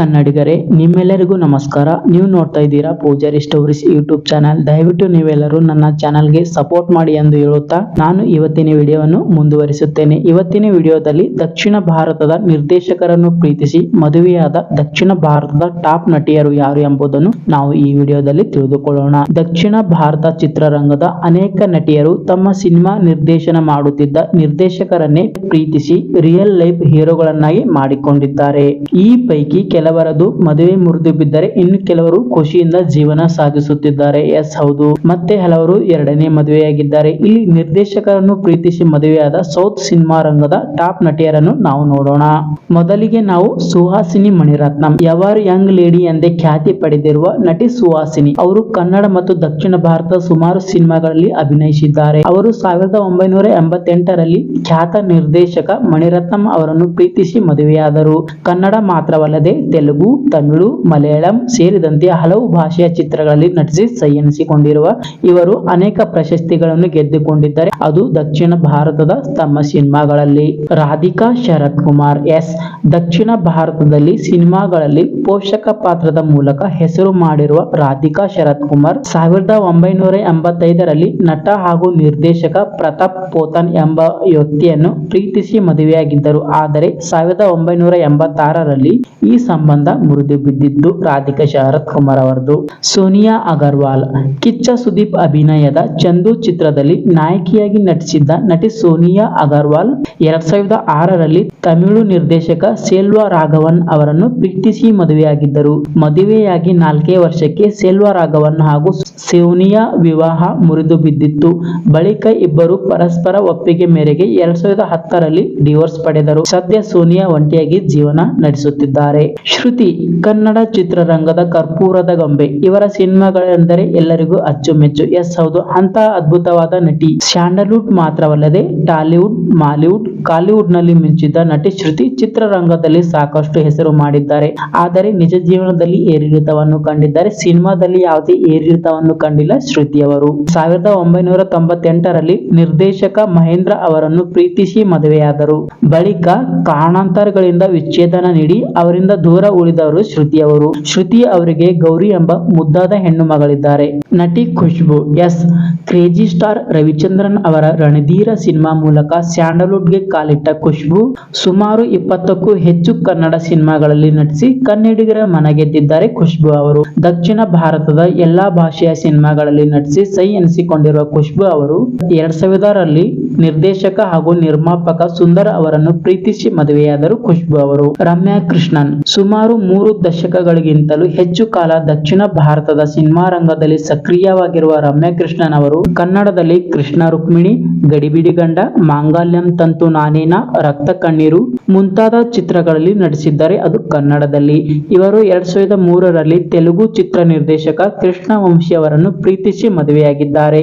ಕನ್ನಡಿಗರೇ, ನಿಮ್ಮೆಲ್ಲರಿಗೂ ನಮಸ್ಕಾರ. ನೀವು ನೋಡ್ತಾ ಇದ್ದೀರಾ ಪೂಜಾರಿ ಸ್ಟೋರೀಸ್ ಯೂಟ್ಯೂಬ್ ಚಾನಲ್. ದಯವಿಟ್ಟು ನೀವೆಲ್ಲರೂ ನನ್ನ ಚಾನಲ್ಗೆ ಸಪೋರ್ಟ್ ಮಾಡಿ ಎಂದು ಹೇಳುತ್ತಾ ನಾನು ಇವತ್ತಿನ ವಿಡಿಯೋವನ್ನು ಮುಂದುವರಿಸುತ್ತೇನೆ. ಇವತ್ತಿನ ವಿಡಿಯೋದಲ್ಲಿ ದಕ್ಷಿಣ ಭಾರತದ ನಿರ್ದೇಶಕರನ್ನು ಪ್ರೀತಿಸಿ ಮದುವೆಯಾದ ದಕ್ಷಿಣ ಭಾರತದ ಟಾಪ್ ನಟಿಯರು ಯಾರು ಎಂಬುದನ್ನು ನಾವು ಈ ವಿಡಿಯೋದಲ್ಲಿ ತಿಳಿದುಕೊಳ್ಳೋಣ. ದಕ್ಷಿಣ ಭಾರತ ಚಿತ್ರರಂಗದ ಅನೇಕ ನಟಿಯರು ತಮ್ಮ ಸಿನಿಮಾ ನಿರ್ದೇಶನ ಮಾಡುತ್ತಿದ್ದ ನಿರ್ದೇಶಕರನ್ನೇ ಪ್ರೀತಿಸಿ ರಿಯಲ್ ಲೈಫ್ ಹೀರೋಗಳನ್ನಾಗಿ ಮಾಡಿಕೊಂಡಿದ್ದಾರೆ. ಈ ಪೈಕಿ ಕೆಲವರದು ಮದುವೆ ಮುರಿದು ಬಿದ್ದರೆ ಇನ್ನು ಕೆಲವರು ಖುಷಿಯಿಂದ ಜೀವನ ಸಾಗಿಸುತ್ತಿದ್ದಾರೆ. ಎಸ್, ಹೌದು. ಮತ್ತೆ ಹಲವರು ಎರಡನೇ ಮದುವೆಯಾಗಿದ್ದಾರೆ. ಇಲ್ಲಿ ನಿರ್ದೇಶಕರನ್ನು ಪ್ರೀತಿಸಿ ಮದುವೆಯಾದ ಸೌತ್ ಸಿನಿಮಾ ರಂಗದ ಟಾಪ್ ನಟಿಯರನ್ನು ನಾವು ನೋಡೋಣ. ಮೊದಲಿಗೆ ನಾವು ಸುಹಾಸಿನಿ ಮಣಿರತ್ನಂ. ಯಾವಾರು ಯಂಗ್ ಲೇಡಿ ಎಂದೇ ಖ್ಯಾತಿ ಪಡೆದಿರುವ ನಟಿ ಸುಹಾಸಿನಿ ಅವರು ಕನ್ನಡ ಮತ್ತು ದಕ್ಷಿಣ ಭಾರತದ ಸುಮಾರು ಸಿನಿಮಾಗಳಲ್ಲಿ ಅಭಿನಯಿಸಿದ್ದಾರೆ. ಅವರು ಸಾವಿರದ ಒಂಬೈನೂರ ಎಂಬತ್ತೆಂಟರಲ್ಲಿ ಖ್ಯಾತ ನಿರ್ದೇಶಕ ಮಣಿರತ್ನಂ ಅವರನ್ನು ಪ್ರೀತಿಸಿ ಮದುವೆಯಾದರು. ಕನ್ನಡ ಮಾತ್ರವಲ್ಲದೆ ತೆಲುಗು, ತಮಿಳು, ಮಲಯಾಳಂ ಸೇರಿದಂತೆ ಹಲವು ಭಾಷೆಯ ಚಿತ್ರಗಳಲ್ಲಿ ನಟಿಸಿ ಸೈ ಎನಿಸಿಕೊಂಡಿರುವ ಇವರು ಅನೇಕ ಪ್ರಶಸ್ತಿಗಳನ್ನು ಗೆದ್ದುಕೊಂಡಿದ್ದಾರೆ. ಅದು ದಕ್ಷಿಣ ಭಾರತದ ತಮ್ಮ ಸಿನಿಮಾಗಳಲ್ಲಿ. ರಾಧಿಕಾ ಶರತ್ ಕುಮಾರ್ ಎಸ್. ದಕ್ಷಿಣ ಭಾರತದಲ್ಲಿ ಸಿನಿಮಾಗಳಲ್ಲಿ ಪೋಷಕ ಪಾತ್ರದ ಮೂಲಕ ಹೆಸರು ಮಾಡಿರುವ ರಾಧಿಕಾ ಶರತ್ ಕುಮಾರ್ ಸಾವಿರದ ಒಂಬೈನೂರ ಎಂಬತ್ತೈದರಲ್ಲಿ ನಟ ಹಾಗೂ ನಿರ್ದೇಶಕ ಪ್ರತಾಪ್ ಪೋತನ್ ಎಂಬ ವ್ಯಕ್ತಿಯನ್ನು ಪ್ರೀತಿಸಿ ಮದುವೆಯಾಗಿದ್ದರು. ಆದರೆ ಸಾವಿರದ ಒಂಬೈನೂರ ಎಂಬತ್ತಾರರಲ್ಲಿ ಈ ಸಂಬಂಧ ಮುರಿದು ಬಿದ್ದಿದ್ದು ರಾಧಿಕಾ ಶರತ್ ಕುಮಾರ್ ಅವರದು. ಸೋನಿಯಾ ಅಗರ್ವಾಲ್, ಕಿಚ್ಚ ಸುದೀಪ್ ಅಭಿನಯದ ಚಂದು ಚಿತ್ರದಲ್ಲಿ ನಾಯಕಿಯಾಗಿ ನಟಿಸಿದ್ದ ನಟಿ ಸೋನಿಯಾ ಅಗರ್ವಾಲ್, ಎರಡ್ ಸಾವಿರದ ಆರರಲ್ಲಿ ತಮಿಳು ನಿರ್ದೇಶಕ ಸೆಲ್ವಾ ರಾಘವನ್ ಅವರನ್ನು ಪ್ರೀತಿಸಿ ಮದುವೆಯಾಗಿದ್ದರು. ಮದುವೆಯಾಗಿ ನಾಲ್ಕೇ ವರ್ಷಕ್ಕೆ ಸೆಲ್ವಾ ರಾಘವನ್ ಹಾಗೂ ಸೋನಿಯಾ ವಿವಾಹ ಮುರಿದು ಬಿದ್ದಿತ್ತು. ಬಳಿಕ ಇಬ್ಬರು ಪರಸ್ಪರ ಒಪ್ಪಿಗೆ ಮೇರೆಗೆ ಎರಡ್ ಸಾವಿರದ ಹತ್ತರಲ್ಲಿ ಡಿವೋರ್ಸ್ ಪಡೆದರು. ಸದ್ಯ ಸೋನಿಯಾ ಒಂಟಿಯಾಗಿ ಜೀವನ ನಡೆಸುತ್ತಿದ್ದಾರೆ. ಶ್ರುತಿ, ಕನ್ನಡ ಚಿತ್ರರಂಗದ ಕರ್ಪೂರದ ಗೊಂಬೆ. ಇವರ ಸಿನಿಮಾಗಳೆಂದರೆ ಎಲ್ಲರಿಗೂ ಅಚ್ಚುಮೆಚ್ಚು. ಎಸ್, ಹೌದು. ಅಂತ ಅದ್ಭುತವಾದ ನಟಿ. ಸ್ಯಾಂಡಲ್ವುಡ್ ಮಾತ್ರವಲ್ಲದೆ ಟಾಲಿವುಡ್, ಮಾಲಿವುಡ್ ಕಾಲಿವುಡ್ನಲ್ಲಿ ಮಿಂಚಿದ್ದ ನಟಿ ಶ್ರುತಿ ಚಿತ್ರರಂಗದಲ್ಲಿ ಸಾಕಷ್ಟು ಹೆಸರು ಮಾಡಿದ್ದಾರೆ. ಆದರೆ ನಿಜ ಜೀವನದಲ್ಲಿ ಏರಿಳಿತವನ್ನು ಕಂಡಿದ್ದಾರೆ. ಸಿನಿಮಾದಲ್ಲಿ ಯಾವುದೇ ಏರಿಳಿತವನ್ನು ಕಂಡಿಲ್ಲ ಶ್ರುತಿ ಅವರು ಸಾವಿರದ ಒಂಬೈನೂರ ತೊಂಬತ್ತೆಂಟರಲ್ಲಿ ನಿರ್ದೇಶಕ ಮಹೇಂದ್ರ ಅವರನ್ನು ಪ್ರೀತಿಸಿ ಮದುವೆಯಾದರು. ಬಳಿಕ ಕಾರಣಾಂತರಗಳಿಂದ ವಿಚ್ಛೇದನ ನೀಡಿ ಅವರಿಂದ ದೂರ ಉಳಿದವರು ಶ್ರುತಿ ಅವರು ಶ್ರುತಿ ಅವರಿಗೆ ಗೌರಿ ಎಂಬ ಮುದ್ದಾದ ಹೆಣ್ಣು ಮಗಳಿದ್ದಾರೆ. ನಟಿ Khushbu, yes. Crazy star Ravichandran ಅವರ ರಣಧೀರ ಸಿನಿಮಾ ಮೂಲಕ ಸ್ಯಾಂಡಲ್ವುಡ್ಗೆ ಕಾಲಿಟ್ಟ ಖುಷ್ಬು, ಸುಮಾರು ಇಪ್ಪತ್ತಕ್ಕೂ ಹೆಚ್ಚು ಕನ್ನಡ ಸಿನಿಮಾಗಳಲ್ಲಿ ನಟಿಸಿ ಕನ್ನಡಿಗರ ಮನಗೆದ್ದಿದ್ದಾರೆ ಖುಷ್ಬು ಅವರು. ದಕ್ಷಿಣ ಭಾರತದ ಎಲ್ಲಾ ಭಾಷೆಯ ಸಿನಿಮಾಗಳಲ್ಲಿ ನಟಿಸಿ ಸೈ ಎನಿಸಿಕೊಂಡಿರುವ ಖುಷ್ಬು ಅವರು ಎರಡ್ ಸಾವಿರದಲ್ಲಿ ನಿರ್ದೇಶಕ ಹಾಗೂ ನಿರ್ಮಾಪಕ ಸುಂದರ್ ಅವರನ್ನು ಪ್ರೀತಿಸಿ ಮದುವೆಯಾದರು ಖುಷ್ಬು ಅವರು. ರಮ್ಯಾ ಕೃಷ್ಣನ್ ಸುಮಾರು ಮೂರು ದಶಕಗಳಿಗಿಂತಲೂ ಹೆಚ್ಚು ಕಾಲ ದಕ್ಷಿಣ ಭಾರತದ ಸಿನಿಮಾ ರಂಗದಲ್ಲಿ ಸಕ್ರಿಯವಾಗಿರುವ ರಮ್ಯಾ ಕೃಷ್ಣನ್ ಅವರು ಕನ್ನಡದಲ್ಲಿ ಕೃಷ್ಣ ರುಕ್ಮಿಣಿ, ಗಡಿಬಿಡಿ ಗಂಡ, ಮಾಂಗಲ್ಯಂ ತಂತು ನಾನೇನ, ರಕ್ತ ಕಣ್ಣೀರು ಮುಂತಾದ ಚಿತ್ರಗಳಲ್ಲಿ ನಟಿಸಿದ್ದಾರೆ ಅದು ಕನ್ನಡದಲ್ಲಿ. ಇವರು ಎರಡ್ ಸಾವಿರದ ಮೂರರಲ್ಲಿ ತೆಲುಗು ಚಿತ್ರ ನಿರ್ದೇಶಕ ಕೃಷ್ಣ ವಂಶಿ ಅವರನ್ನು ಪ್ರೀತಿಸಿ ಮದುವೆಯಾಗಿದ್ದಾರೆ.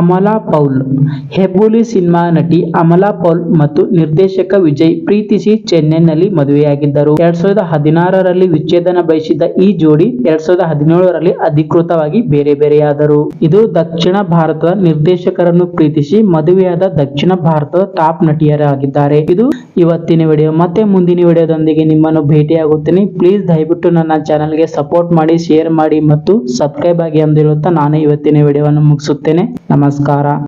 ಅಮಲಾ ಪೌಲ್, ಹೆಬ್ಬುಲಿ ಸಿನಿಮಾ ನಟಿ ಅಮಲಾ ಪೌಲ್ ಮತ್ತು ನಿರ್ದೇಶಕ ವಿಜಯ್ ಪ್ರೀತಿಸಿ ಚೆನ್ನೈನಲ್ಲಿ ಮದುವೆಯಾಗಿದ್ದರು. ಎರಡ್ ಸಾವಿರದ ಹದಿನಾರರಲ್ಲಿ ವಿಚ್ಛೇದನ ಬಯಸಿದ್ದ ಈ ಜೋಡಿ ಎರಡ್ ಸಾವಿರದ ಹದಿನೇಳರಲ್ಲಿ ಅಧಿಕೃತವಾಗಿ ಬೇರೆ ಬೇರೆಯಾದರು. ಇದು ದಕ್ಷಿಣ ಭಾರತದ ನಿರ್ದೇಶಕರನ್ನು ಪ್ರೀತಿಸಿ ಮದುವೆಯಾದ ದಕ್ಷಿಣ ಭಾರತದ ಟಾಪ್ ನಟಿಯರಾಗಿದ್ದಾರೆ. ಇದು ಇವತ್ತಿನ ವಿಡಿಯೋ. ಮತ್ತೆ ಮುಂದಿನ ವಿಡಿಯೋದೊಂದಿಗೆ ನಿಮ್ಮನ್ನು ಭೇಟಿಯಾಗುತ್ತೇನೆ. ಪ್ಲೀಸ್ ದಯವಿಟ್ಟು ನನ್ನ ಚಾನಲ್ಗೆ ಸಪೋರ್ಟ್ ಮಾಡಿ, ಶೇರ್ ಮಾಡಿ ಮತ್ತು ಸಬ್ಸ್ಕ್ರೈಬ್ ಆಗಿ ಅಂದಿರುತ್ತಾ ನಾನು ಇವತ್ತಿನ ವಿಡಿಯೋವನ್ನು ಮುಗಿಸುತ್ತೇನೆ. ನಮಸ್ಕಾರ.